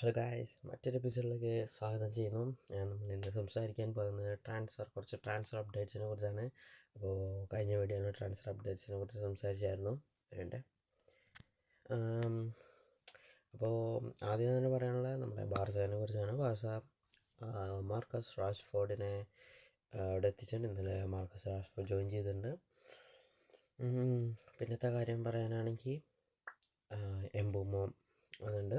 Hello guys മറ്റൊരു എപ്പിസോഡിലേക്ക് സ്വാഗതം ചെയ്യുന്നു. നമ്മൾ ഇന്ന് സംസാരിക്കാൻ പോകുന്നത് ട്രാൻസ്ഫർ കുറച്ച് ട്രാൻസ്ഫർ അപ്ഡേറ്റ്സിനെ കുറിച്ചാണ്. അപ്പോൾ കഴിഞ്ഞ വീഡിയോയിൽ ട്രാൻസ്ഫർ അപ്ഡേറ്റ്സിനെ കുറിച്ച് സംസാരിച്ചായിരുന്നു. വരണ്ടേ? അപ്പോൾ ആദ്യം തന്നെ പറയാനുള്ള നമ്മുടെ ബാർസനെ കുറിച്ചാണ്. ബാർസ മാർക്കസ് റാഷ്ഫോർഡിനെ അവിടെ എത്തിച്ചിട്ടുണ്ട്. ഇന്നലെ മാർക്കസ് റാഷ്ഫോർഡ് ജോയിൻ ചെയ്തിട്ടുണ്ട്. പിന്നത്തെ കാര്യം പറയാനാണെങ്കിൽ എംബുമോ അതുണ്ട്.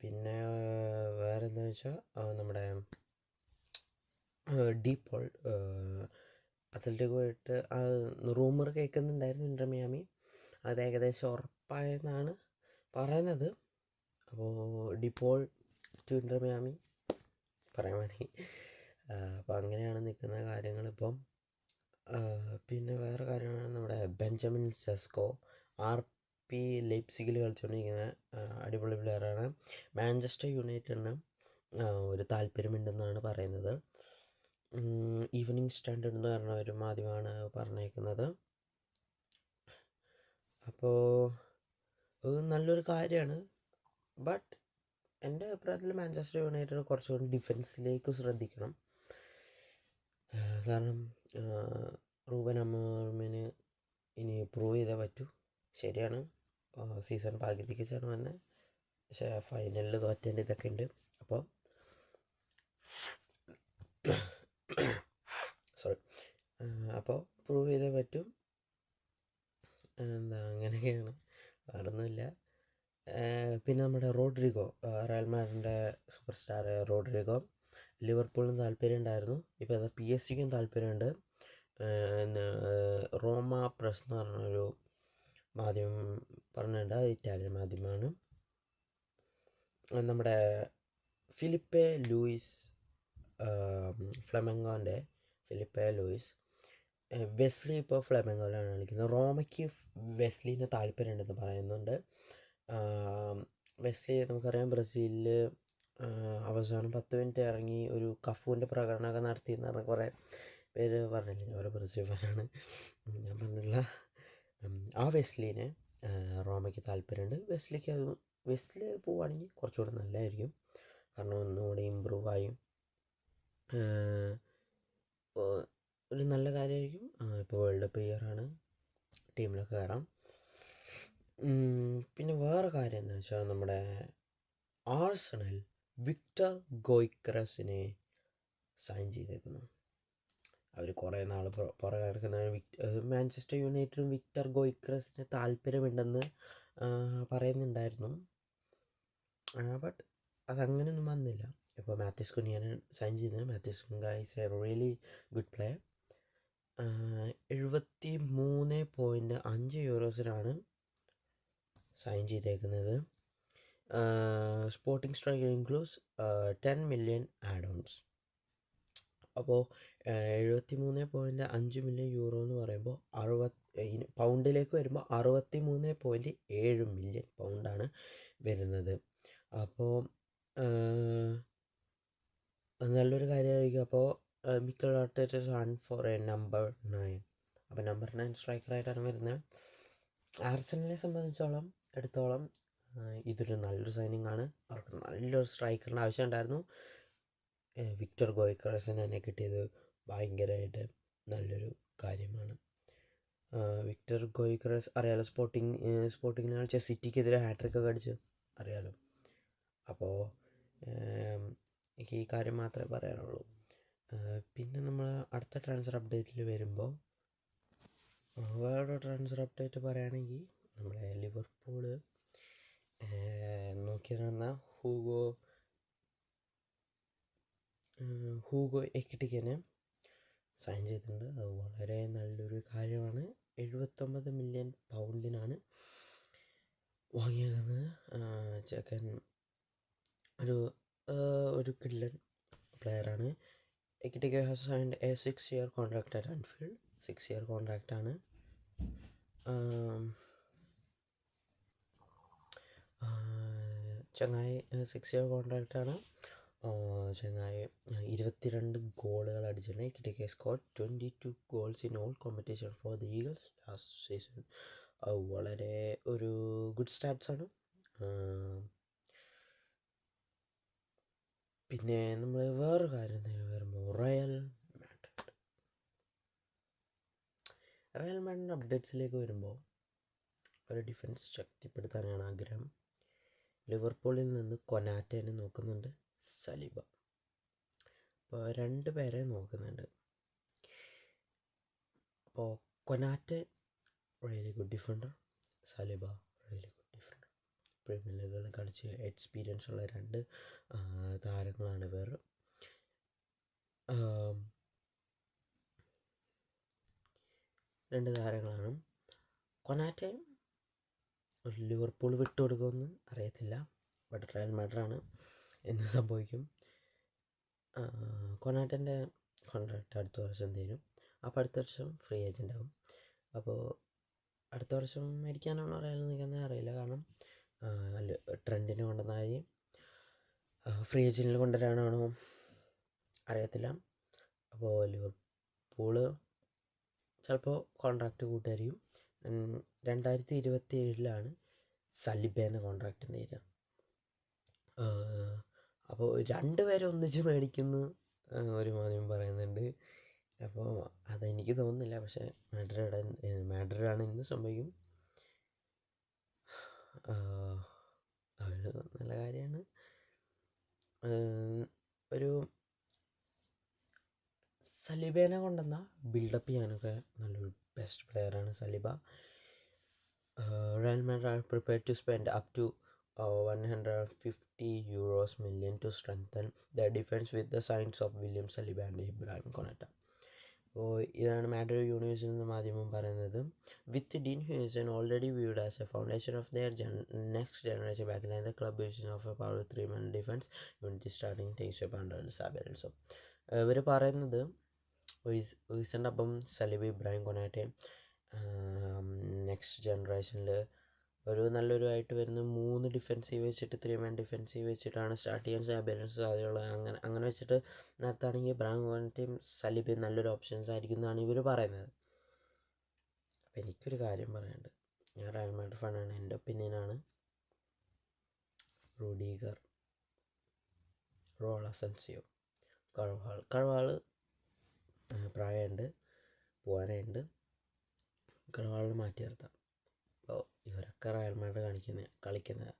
പിന്നെ വേറെ എന്താ വെച്ചാൽ നമ്മുടെ ഡീപ്പോൾ അത്ലറ്റിക് പോയിട്ട് റൂമർ കേൾക്കുന്നുണ്ടായിരുന്നു ഇന്റർ മിയാമി. അത് ഏകദേശം ഉറപ്പായെന്നാണ് പറയുന്നത്. അപ്പോൾ ഡിപ്പോൾ ടു ഇന്റർ മിയാമി പറയാൻ വേണമെങ്കിൽ അപ്പോൾ അങ്ങനെയാണ് നിൽക്കുന്ന കാര്യങ്ങളിപ്പം പിന്നെ വേറെ കാര്യമാണ് നമ്മുടെ ബെഞ്ചമിൻ സെസ്കോ ആർ പി ലൈപ്സിഗിൽ കളിച്ചുകൊണ്ടിരിക്കുന്ന അടിപൊളി പ്ലെയറാണ് മാഞ്ചസ്റ്റർ യുണൈറ്റഡിന് ഒരു താല്പര്യമുണ്ടെന്നാണ് പറയുന്നത്. ഈവനിങ് സ്റ്റാൻഡേർഡ് എന്ന് പറഞ്ഞ ഒരു മാധ്യമമാണ് പറഞ്ഞേക്കുന്നത്. അപ്പോൾ നല്ലൊരു കാര്യമാണ്. ബട്ട് എന്റെ അഭിപ്രായത്തിൽ മാഞ്ചസ്റ്റർ യുണൈറ്റഡ് കുറച്ചുകൂടി ഡിഫൻസിലേക്ക് ശ്രദ്ധിക്കണം. കാരണം റൂബൻ അമ്മിന് ഇനി പ്രൂവ് ചെയ്തേ പറ്റൂ. ശരിയാണ്. സീസൺ പകുതിക്ക് ചേർന്ന് വന്നത് പക്ഷേ ഫൈനലിൽ തോറ്റേന്റെ ഇതൊക്കെ ഉണ്ട് അപ്പോൾ സോറി അപ്പോൾ പ്രൂവ് ചെയ്തേ പറ്റും. എന്താ അങ്ങനെയൊക്കെയാണ്. വേറൊന്നുമില്ല. പിന്നെ നമ്മുടെ റോഡ്രിഗോ റയൽ മാഡ്രിന്റെ സൂപ്പർ സ്റ്റാർ റോഡ്രിഗോ. ലിവർപൂളിനും താല്പര്യം ഉണ്ടായിരുന്നു ഇപ്പോൾ അത് പി എസ് സിക്കും താല്പര്യമുണ്ട് റോമ പ്രസ് എന്ന് പറഞ്ഞൊരു മാധ്യമം പറഞ്ഞിട്ടുണ്ട് ഇറ്റാലിയൻ മാധ്യമമാണ്. നമ്മുടെ ഫിലിപ്പെ ലൂയിസ് ഫ്ലമെങ്കോന്റെ ഫിലിപ്പെ ലൂയിസ് വെസ്ലി ഇപ്പോൾ ഫ്ലമെങ്കോയിലാണ് കളിക്കുന്നത്. റോമയ്ക്ക് വെസ്ലിന് താല്പര്യമുണ്ടെന്ന് പറയുന്നുണ്ട്. വെസ്ലി നമുക്കറിയാം ബ്രസീലിൽ അവസാനം പത്ത് മിനിറ്റ് ഇറങ്ങി ഒരു കഫുവിന്റെ പ്രകടനമൊക്കെ നടത്തി എന്ന് പറഞ്ഞ കുറേ പേര് പറഞ്ഞില്ലേ ഓരോ ബ്രസീൽ ഫാനാണ് ഞാൻ പറഞ്ഞില്ല ആ വെസ്ലിന് റോമയ്ക്ക് താല്പര്യമുണ്ട്. വെസ്ലിക്ക് അത് വെസ്ലി പോവുകയാണെങ്കിൽ കുറച്ചുകൂടെ നല്ലതായിരിക്കും. കാരണം ഒന്നുകൂടി ഇമ്പ്രൂവ് ആയും. ഒരു നല്ല കാര്യമായിരിക്കും. ഇപ്പോൾ വേൾഡ് കപ്പ് ഇയറാണ് ടീമിലൊക്കെ കയറാം. പിന്നെ വേറെ കാര്യം എന്താ വെച്ചാൽ നമ്മുടെ ആഴ്സണൽ വിക്ടർ ഗോയ്ക്രസിനെ സൈൻ ചെയ്തേക്കുന്നു. അവർ കുറേ നാൾ പുറകെ നടക്കുന്ന മാഞ്ചസ്റ്റർ യുണൈറ്റഡും വിക്ടർ ഗോയ്ക്രസിന് താല്പര്യമുണ്ടെന്ന് പറയുന്നുണ്ടായിരുന്നു. ബട്ട് അതങ്ങനെയൊന്നും വന്നില്ല. ഇപ്പോൾ മാത്യൂസ് കുനിയാണ് സൈൻ ചെയ്തത് Matheus Cunha is a really good player എഴുപത്തി മൂന്ന് പോയിന്റ് അഞ്ച് യൂറോസിനാണ് സൈൻ ചെയ്തേക്കുന്നത്. Sporting strike includes ten million add ons അപ്പോൾ എഴുപത്തി മൂന്ന് പോയിന്റ് അഞ്ച് മില്യൺ യൂറോ എന്ന് പറയുമ്പോൾ അറുപത് പൗണ്ടിലേക്ക് വരുമ്പോൾ അറുപത്തി മൂന്ന് പോയിന്റ് ഏഴ് മില്യൺ പൗണ്ടാണ് വരുന്നത്. അപ്പോൾ നല്ലൊരു കാര്യമായിരിക്കും. അപ്പോൾ Mikel Arteta's run for a number nine. അപ്പോൾ നമ്പർ നയൻ സ്ട്രൈക്കറായിട്ടാണ് വരുന്നത്. ആർസനലിനെ സംബന്ധിച്ചോളം എടുത്തോളം ഇതൊരു നല്ലൊരു സൈനിങ് ആണ്. അവർക്ക് നല്ലൊരു സ്ട്രൈക്കറിന്റെ ആവശ്യമുണ്ടായിരുന്നു. ഏ, വിക്ടർ തന്നെ കിട്ടിയത് ഭയങ്കരമായിട്ട് നല്ലൊരു കാര്യമാണ്. വിക്ടർ ഗോയിക്കറസ് അറിയാലോ സ്പോർട്ടിങ് സ്പോർട്ടിങ്ങിനെ കളിച്ച സിറ്റിക്കെതിരെ ഹാട്രിക് ഒക്കെ അടിച്ച് അറിയാലോ അപ്പോൾ എനിക്ക് ഈ കാര്യം മാത്രമേ പറയാനുള്ളൂ. പിന്നെ നമ്മൾ അടുത്ത ട്രാൻസ്ഫർ അപ്ഡേറ്റിൽ വരുമ്പോൾ വേറെ ട്രാൻസ്ഫർ അപ്ഡേറ്റ് പറയുകയാണെങ്കിൽ നമ്മുടെ ലിവർപൂൾ. നോക്കിയിരുന്ന ഹൂഗോ ഹൂഗോ എക്കിട്ടിക്കനെ സൈൻ ചെയ്തിട്ടുണ്ട്. അത് വളരെ നല്ലൊരു കാര്യമാണ്. എഴുപത്തൊമ്പത് മില്യൺ പൗണ്ടിനാണ് വാങ്ങിയേക്കുന്നത്. ചെക്കൻ ഒരു ഒരു പ്ലെയർ പ്ലെയറാണ് Ekitike has signed a six year contract at Anfield six year കോൺട്രാക്റ്റാണ് ചങ്ങായി സിക്സ് ഇയർ കോൺട്രാക്റ്റാണ് ചങ്ങായി ഇരുപത്തിരണ്ട് ഗോളുകൾ അടിച്ചിട്ടുണ്ട്. കിട്ടിയ score twenty two goals in all competition for the Eagles last season വളരെ ഒരു ഗുഡ് സ്റ്റാറ്റ്സ് ആണ്. പിന്നെ നമ്മൾ വേറൊരു കാര്യം വരുമ്പോൾ റയൽ മാഡ്രിഡ് റയൽ മാഡ്രിഡ് അപ്ഡേറ്റ്സിലേക്ക് വരുമ്പോൾ ഒരു ഡിഫൻസ് ശക്തിപ്പെടുത്താനാണ് ആഗ്രഹം. ലിവർപൂളിൽ നിന്ന് കൊനാറ്റേനെ നോക്കുന്നുണ്ട്. സലിബ. അപ്പോൾ രണ്ട് പേരെ നോക്കുന്നുണ്ട്. അപ്പോൾ Konate really good defender Saliba really good defender Premier ലീഗുകളിൽ കളിച്ച് എക്സ്പീരിയൻസ് ഉള്ള രണ്ട് താരങ്ങളാണ് ഇവർ രണ്ട് താരങ്ങളാണ്. കൊനാറ്റെ ലിവർപൂൾ വിട്ടുകൊടുക്കുമെന്ന് അറിയത്തില്ല. ബട്ട് റയൽ മാഡ്രാണ് എന്ത് സംഭവിക്കും? കൊണാട്ടന്റെ കോൺട്രാക്റ്റ് അടുത്ത വർഷം തീരും. അപ്പോൾ അടുത്ത വർഷം ഫ്രീ ഏജന്റ് ആകും അപ്പോൾ അടുത്ത വർഷം മേടിക്കാനാണോ റയൽ നിൽക്കുന്നത് അറിയില്ല. കാരണം ട്രെൻഡിന് കൊണ്ടുവന്ന കാര്യം ഫ്രീ ഏജന്റിൽ കൊണ്ടുവരാനാണോ അറിയത്തില്ല. അപ്പോൾ ലിവർപൂൾ ചിലപ്പോൾ കോൺട്രാക്റ്റ് കൂട്ടുകാരിക്കും രണ്ടായിരത്തി ഇരുപത്തി ഏഴിലാണ് സലിബേന്റെ കോൺട്രാക്റ്റ് തീരുക അപ്പോൾ രണ്ടുപേരെ ഒന്നിച്ച് മേടിക്കുന്നു ഒരു മാധ്യമം പറയുന്നുണ്ട്. അപ്പോൾ അതെനിക്ക് തോന്നുന്നില്ല പക്ഷേ മാഡ്രിഡ് മാഡ്രിഡാണ് ഇന്ന് സംഭവിക്കും? നല്ല കാര്യമാണ്. ഒരു സലിബേനെ കൊണ്ടുവന്ന ബിൽഡപ്പ് ചെയ്യാനൊക്കെ നല്ലൊരു ബെസ്റ്റ് പ്ലെയറാണ് Saliba. Real Madrid are prepare to spend up to one hundred fifty euros million to strengthen the defence with the signs of William Saliba and Ibrahim Konate അപ്പോൾ ഇതാണ് മാഡ്രിഡ് യൂണിവേഴ്സിൽ നിന്ന് മാധ്യമം പറയുന്നത്. With Dean Huijsen already viewed as a foundation of their gen next generation back line the club vision of a power three man defence unit starting takes a under Xabi Alonso ഇവർ പറയുന്നത് ഉയ്സന്റെ അപ്പം സലിബ് Ibrahim Konate next ജനറേഷനിൽ ഒരു നല്ലൊരു ആയിട്ട് വരുന്ന മൂന്ന് defensive വെച്ചിട്ട് ത്രീ മാൻ ഡിഫെൻസീവ് വെച്ചിട്ടാണ് സ്റ്റാർട്ട് ചെയ്യാൻ ബാലൻസ് സാധ്യതയുള്ളത്. അങ്ങനെ അങ്ങനെ വെച്ചിട്ട് നടത്തുകയാണെങ്കിൽ വൺ ടീം സലിബ് നല്ലൊരു ഓപ്ഷൻസ് ആയിരിക്കും എന്നാണ് ഇവർ പറയുന്നത്. അപ്പോൾ എനിക്കൊരു കാര്യം പറയാനുണ്ട്. ഞാൻ റയൽ മാഡ്രിഡ് ഫാനാണ്. എന്റെ ഒപ്പീനിയനാണ് റൂഡീഗർ റോൾ അസൻസിയോ കഴവാൾ കഴവാൾ പ്രായമുണ്ട് പോകാനുണ്ട് കഴവാളിന് മാറ്റി നിർത്താം. ഇവരൊക്കെ റയൽ മാഡ്രിഡ് കാണിക്കുന്ന കളിക്കുന്നത്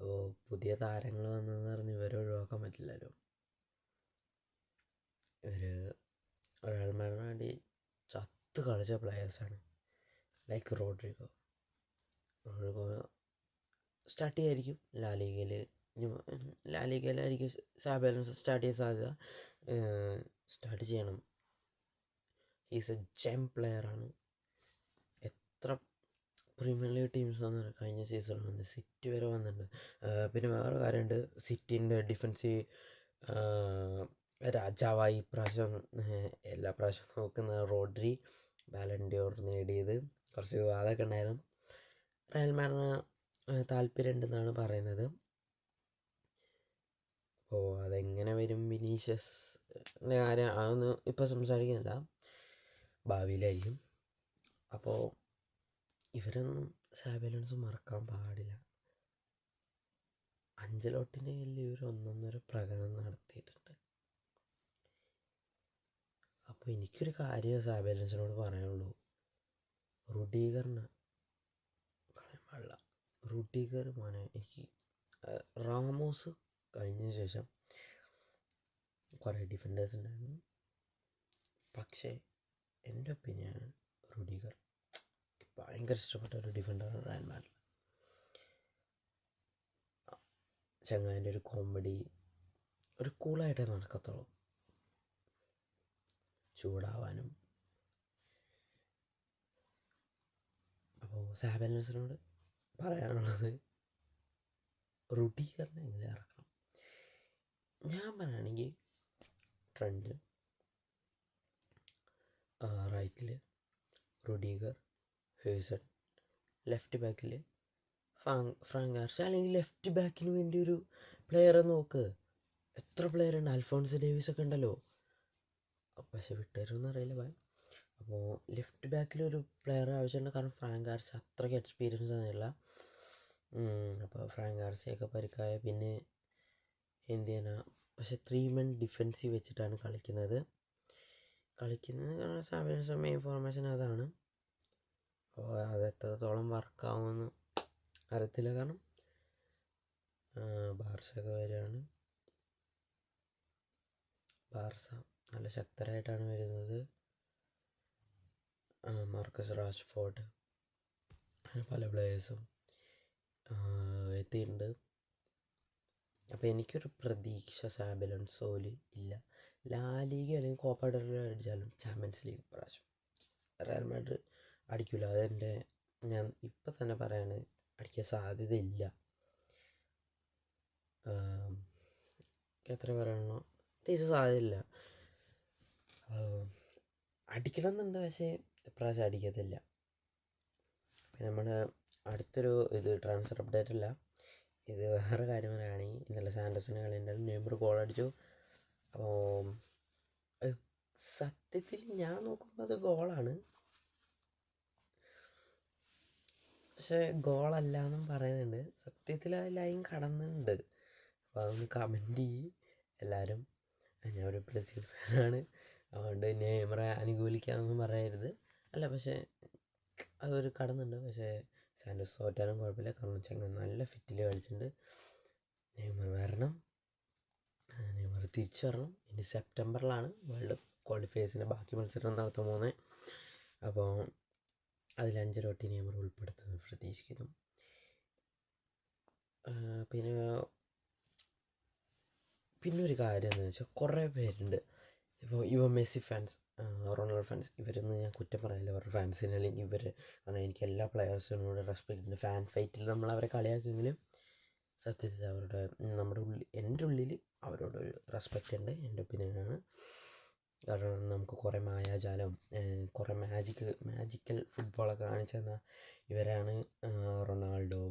അപ്പോൾ പുതിയ താരങ്ങൾ വന്നതെന്ന് പറഞ്ഞ് ഇവരെ ഒഴിവാക്കാൻ പറ്റില്ലല്ലോ. ഇവർ റയൽ മാഡ്രിഡിന് വേണ്ടി ചത്ത് കളിച്ച പ്ലെയേഴ്സാണ് ലൈക്ക് റോഡ്രിഗോ. റോഡ്രിഗോ സ്റ്റാർട്ട് ചെയ്യായിരിക്കും. ലാലിഗയിൽ ലാലിഗയിലായിരിക്കും സാബാലൻസ് സ്റ്റാർട്ട് ചെയ്യാൻ സാധ്യത. സ്റ്റാർട്ട് ചെയ്യണം. ഈസ് എ ജെം പ്ലെയറാണ് എത്ര പ്രീമിയർ ലീഗ് ടീംസ് വന്നത് കഴിഞ്ഞ വന്ന് സിറ്റി വരെ വന്നിട്ടുണ്ട്. പിന്നെ വേറെ കാര്യമുണ്ട്. സിറ്റിന്റെ ഡിഫൻസീവ് രാജാവായി ഇപ്രാവശ്യം എല്ലാ പ്രാവശ്യവും നോക്കുന്ന റോഡ്രി ബാലൻഡിയോർ നേടിയത്. കുറച്ച് വിവാദമൊക്കെ ഉണ്ടായിരുന്നു. റയൽ മാഡ്രിഡിന് താല്പര്യമുണ്ടെന്നാണ് പറയുന്നത്. അപ്പോൾ അതെങ്ങനെ വരും വിനീഷ്യസ്? കാര്യം അതൊന്നും ഇപ്പോൾ സംസാരിക്കുന്നില്ല. ഭാവിയിലായിരിക്കും. അപ്പോൾ ഇവരൊന്നും സാബലൻസ് മറക്കാൻ പാടില്ല. അഞ്ചലോട്ടിന്റെ കയ്യിൽ ഇവർ ഒന്നൊന്നര പ്രകടനം നടത്തിയിട്ടുണ്ട്. അപ്പോൾ എനിക്കൊരു കാര്യം സാബലൻസിനോട് പറയാനുള്ളൂ. റുഡീഗറിന് കളയാൻ പാടില്ല. റുഡീഗർ മോനെ എനിക്ക് റാമോസ് കഴിഞ്ഞ ശേഷം കുറേ ഡിഫൻഡേഴ്സ് ഉണ്ടായിരുന്നു. പക്ഷേ എന്റെ ഒപ്പീനിയൻ റുഡീഗർ. എനിക്ക് ഭയങ്കര ഇഷ്ടപ്പെട്ട ഒരു ഡിഫൻഡറാണ് റയൽ മാഡ്രിഡ് ചങ്ങാതിന്റെ ഒരു കോമഡി ഒരു കൂളായിട്ടേ നടക്കത്തുള്ളൂ. ചൂടാവാനും. അപ്പോൾ സാബലൻസിനോട് പറയാനുള്ളത് റുഡീഗറിനെ എങ്ങനെ ഇറക്കണം? ഞാൻ പറയുകയാണെങ്കിൽ ട്രെൻഡ് റൈറ്റിൽ റുഡീഗർ ഹേസൺ ലെഫ്റ്റ് ബാക്കിൽ ഫ്രാങ് ഫ്രാങ്ക് ആർഷ അല്ലെങ്കിൽ ലെഫ്റ്റ് ബാക്കിന് വേണ്ടി ഒരു പ്ലെയറെ നോക്ക്. എത്ര പ്ലെയർ ഉണ്ട് അൽഫോൺസ് ഡേവിസ് ഒക്കെ ഉണ്ടല്ലോ. പക്ഷെ വിട്ടുതരുമെന്ന് അറിയില്ല ബാ അപ്പോൾ ലെഫ്റ്റ് ബാക്കിൽ ഒരു പ്ലെയർ ആവശ്യമുണ്ട്. കാരണം ഫ്രാങ്ക് ആർസ് അത്രയ്ക്ക് എക്സ്പീരിയൻസ് ഒന്നുമില്ല അപ്പോൾ ഫ്രാങ്ക് ആർസിയൊക്കെ പരിക്കായ പിന്നെ എന്ത് ചെയ്യാനാ? പക്ഷെ ത്രീ മെൻ ഡിഫെൻസീവ് വെച്ചിട്ടാണ് കളിക്കുന്നത്. കളിക്കുന്നത് സമയം മെയിൻ ഇൻഫോർമേഷൻ അതാണ്. അത് എത്രത്തോളം വർക്കാവുമെന്ന് അറിയത്തില്ല. കാരണം ബാർസൊക്കെ വരികയാണ്. ബാർസ നല്ല ശക്തരായിട്ടാണ് വരുന്നത്. മാർക്കസ് റാഷ്ഫോർഡ് അങ്ങനെ പല പ്ലേയേഴ്സും എത്തിയിട്ടുണ്ട്. അപ്പോൾ എനിക്കൊരു പ്രതീക്ഷ സാബിലൻസോൽ ഇല്ല. ലാ ലീഗ് അല്ലെങ്കിൽ കോപ്പ അടിച്ചാലും ചാമ്പ്യൻസ് ലീഗ് പ്രാവശ്യം റയൽ മാഡ്രിഡ് അടിക്കില്ല അതെന്റെ ഞാൻ ഇപ്പം തന്നെ പറയാണ് അടിക്കാൻ സാധ്യതയില്ല. എത്ര പറയണോ? തിരിച്ച് സാധ്യതയില്ല. അടിക്കണം എന്നുണ്ട്. പക്ഷേ ഇപ്രാവശ്യം അടിക്കത്തില്ല. പിന്നെ നമ്മുടെ അടുത്തൊരു ഇത് ട്രാൻസ്ഫർ അപ്ഡേറ്റ് അല്ല. ഇത് വേറെ കാര്യം പറയുകയാണെങ്കിൽ ഇന്നലെ സാൻഡേഴ്സിന് കളി ഉണ്ടായിരുന്നു നെയ്മർ ഗോൾ അടിച്ചു. അപ്പോൾ സത്യത്തിൽ ഞാൻ നോക്കുമ്പോൾ അത് ഗോളാണ് പക്ഷേ ഗോളല്ല എന്നും പറയുന്നുണ്ട്. സത്യത്തിൽ ആ ലൈൻ കടന്നുണ്ട്. അപ്പോൾ അതൊന്ന് കമന്റ് ചെയ്യും. എല്ലാവരും ഞാൻ ഒരു ബ്രസീൽ ഫാനാണ് അതുകൊണ്ട് നെയ്മറെ അനുകൂലിക്കാമെന്നൊന്നും പറയരുത്. അല്ല പക്ഷേ അതൊരു കടന്നുണ്ട്. പക്ഷേ സാൻഡോസ് തോറ്റാലും കുഴപ്പമില്ല. കാരണം ചെങ്ങ നല്ല ഫിറ്റിൽ കളിച്ചിട്ടുണ്ട്. നെയ്മർ വരണം. നെയ്മർ തിരിച്ചു വരണം ഇനി സെപ്റ്റംബറിലാണ് വേൾഡ് ക്വാളിഫയേഴ്സിന്റെ ബാക്കി മത്സരം നടത്താൻ പോകുന്നത്. അപ്പോൾ അതിൽ അഞ്ചരോട്ടി നെയ്മർ ഉൾപ്പെടുത്തുമെന്ന് പ്രതീക്ഷിക്കുന്നു. പിന്നെ പിന്നെ ഒരു കാര്യം എന്ന് വെച്ചാൽ കുറേ പേരുണ്ട്. ഇപ്പോൾ ഇവ മെസ്സി ഫാൻസ് റൊണാൾഡോ ഫാൻസ് ഇവരൊന്നും ഞാൻ കുറ്റം പറയില്ല അവരുടെ ഫാൻസിന് അല്ലെങ്കിൽ ഇവർ കാരണം എനിക്ക് എല്ലാ പ്ലെയേഴ്സിനോട് റെസ്പെക്റ്റ് ഉണ്ട്. ഫാൻ ഫൈറ്റിൽ നമ്മൾ അവരെ കളിയാക്കിയെങ്കിലും സത്യത്തിൽ അവരുടെ നമ്മുടെ ഉള്ളിൽ എന്റെ ഉള്ളിൽ അവരോടൊരു റെസ്പെക്റ്റ് ഉണ്ട്. എന്റെ ഒപ്പീനിയനാണ് കാരണം നമുക്ക് കുറേ മായാജാലം കുറേ മാജിക്ക് മാജിക്കൽ ഫുട്ബോളൊക്കെ കാണിച്ചു തന്ന ഇവരാണ് റൊണാൾഡോ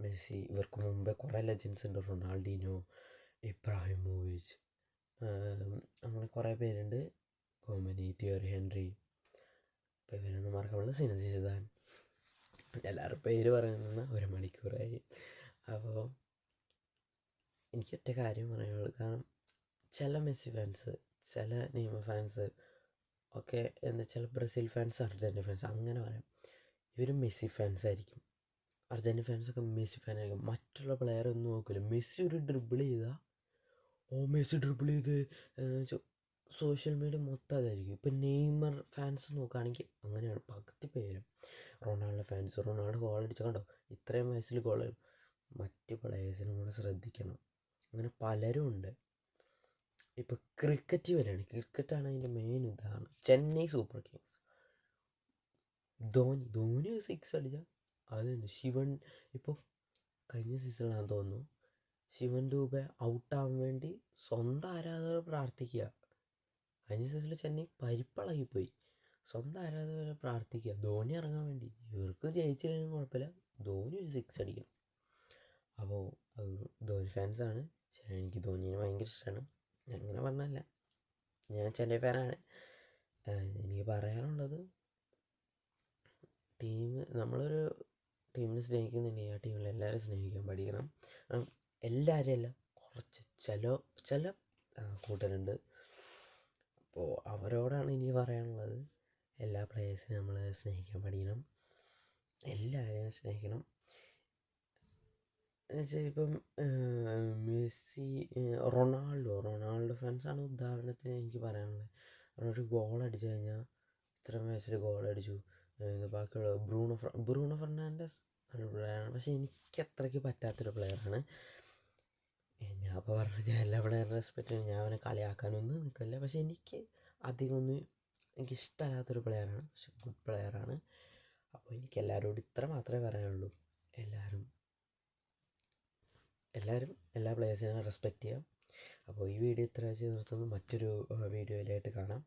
മെസ്സി. ഇവർക്ക് മുമ്പേ കുറേ ലെജൻസ് ഉണ്ട്. റൊണാൾഡിനോ ഇബ്രാഹിം ഇബ്രാഹിമോവിച്ച് അങ്ങനെ കുറേ പേരുണ്ട്. കോമനി തിയോറി ഹെൻറി. ഇപ്പോൾ ഇവരൊന്നും മറക്കാനുള്ള സിനസി എല്ലാവരും പേര് പറയുന്ന ഒരു മണിക്കൂറായി. അപ്പോൾ എനിക്ക് ഒറ്റ കാര്യം പറയാനുള്ളൂ കാരണം ചില മെസ്സി ഫാൻസ് ചില നെയ്മർ ഫാൻസ് ഒക്കെ എന്ന് വെച്ചാൽ ബ്രസീൽ ഫാൻസ് അർജന്റീന ഫാൻസ് അങ്ങനെ പറയാം. ഇവർ മെസ്സി ഫാൻസ് ആയിരിക്കും. അർജന്റീന ഫാൻസൊക്കെ മെസ്സി ഫാൻ ആയിരിക്കും. മറ്റുള്ള പ്ലെയർ ഒന്നും നോക്കില്ല മെസ്സി ഒരു ഡ്രിബിൾ ചെയ്താൽ ഓ മെസ്സി ഡ്രിബിൾ ചെയ്ത് സോഷ്യൽ മീഡിയ മൊത്തം അതായിരിക്കും. ഇപ്പം നെയ്മർ ഫാൻസ് നോക്കുകയാണെങ്കിൽ അങ്ങനെയാണ്. പകുതി പേരും റൊണാൾഡോ ഫാൻസ് റൊണാൾഡോ ഗോൾ അടിച്ച കണ്ടോ? ഇത്രയും വയസ്സിൽ ഗോൾ മറ്റ് പ്ലെയേഴ്സിനും കൂടെ ശ്രദ്ധിക്കണം. അങ്ങനെ പലരും ഉണ്ട്. ഇപ്പോൾ ക്രിക്കറ്റ് വരെയാണ്. ക്രിക്കറ്റാണ് അതിന്റെ മെയിൻ ഉദാഹരണം. Chennai Super Kings Dhoni Dhoni six അടിച്ച അതുണ്ട്. ശിവൻ ഇപ്പോൾ കഴിഞ്ഞ സീസണിലാണെന്ന് തോന്നുന്നു. ശിവൻ രൂപ ഔട്ടാവാൻ വേണ്ടി സ്വന്തം ആരാധകർ പ്രാർത്ഥിക്കുക. കഴിഞ്ഞ സീസണിൽ ചെന്നൈ പരിപ്പളകിപ്പോയി. സ്വന്തം ആരാധകരെ പ്രാർത്ഥിക്കുക. ധോനി ഇറങ്ങാൻ വേണ്ടി. ഇവർക്ക് ജയിച്ചില്ലെങ്കിലും കുഴപ്പമില്ല. ധോനി ഒരു സിക്സ് അടിക്കണം. അപ്പോൾ ധോനി ഫാൻസാണ് എനിക്ക് ധോനിനെ ഭയങ്കര ഇഷ്ടമാണ് അങ്ങനെ പറഞ്ഞല്ല. ഞാൻ ചെന്നൈ ഫാനാണ് എനിക്ക് പറയാനുള്ളത് ടീം നമ്മളൊരു ടീമിനെ സ്നേഹിക്കുന്നുണ്ടെങ്കിൽ ആ ടീമിൽ എല്ലാവരും സ്നേഹിക്കാൻ പഠിക്കണം. എല്ലാവരും അല്ല കുറച്ച് ചില ചില കൂട്ടരുണ്ട്. അപ്പോൾ അവരോടാണ് ഇനി പറയാനുള്ളത്. എല്ലാ പ്ലേയേഴ്സിനും നമ്മൾ സ്നേഹിക്കാൻ പഠിക്കണം. എല്ലാവരെയും സ്നേഹിക്കണം. എന്നുവെച്ചാൽ ഇപ്പം മെസ്സി റൊണാൾഡോ റൊണാൾഡോ ഫാൻസാണ് ഉദാഹരണത്തിന് എനിക്ക് പറയാനുള്ളത്. ഒരു ഗോൾ അടിച്ചു കഴിഞ്ഞാൽ ഇത്ര വയസ്സിൽ ഗോൾ അടിച്ചു. ബാക്കിയുള്ള ബ്രൂണോ ബ്രൂണോ ഫെർണാണ്ടസ് നല്ലൊരു പ്ലെയറാണ് പക്ഷേ എനിക്ക് അത്രയ്ക്ക് പറ്റാത്തൊരു പ്ലെയറാണ് ഞാൻ അപ്പോൾ പറഞ്ഞു ഞാൻ എല്ലാ പ്ലെയറും റെസ്പെക്റ്റ് ഞാൻ അവനെ കളിയാക്കാനൊന്നും നിൽക്കില്ല പക്ഷേ എനിക്ക് അധികം ഒന്നും എനിക്ക് ഇഷ്ടമല്ലാത്തൊരു പ്ലെയറാണ് പക്ഷെ ഗുഡ് പ്ലെയറാണ് അപ്പോൾ എനിക്ക് എല്ലാവരോടും ഇത്ര മാത്രമേ പറയാനുള്ളൂ. എല്ലാവരും എല്ലാവരും എല്ലാ പ്ലേയേഴ്സിനെയും റെസ്പെക്റ്റ് ചെയ്യാം. അപ്പോൾ ഈ വീഡിയോ ഇത്ര വെച്ച് നിർത്തുന്നു. മറ്റൊരു വീഡിയോയിലായിട്ട് കാണാം.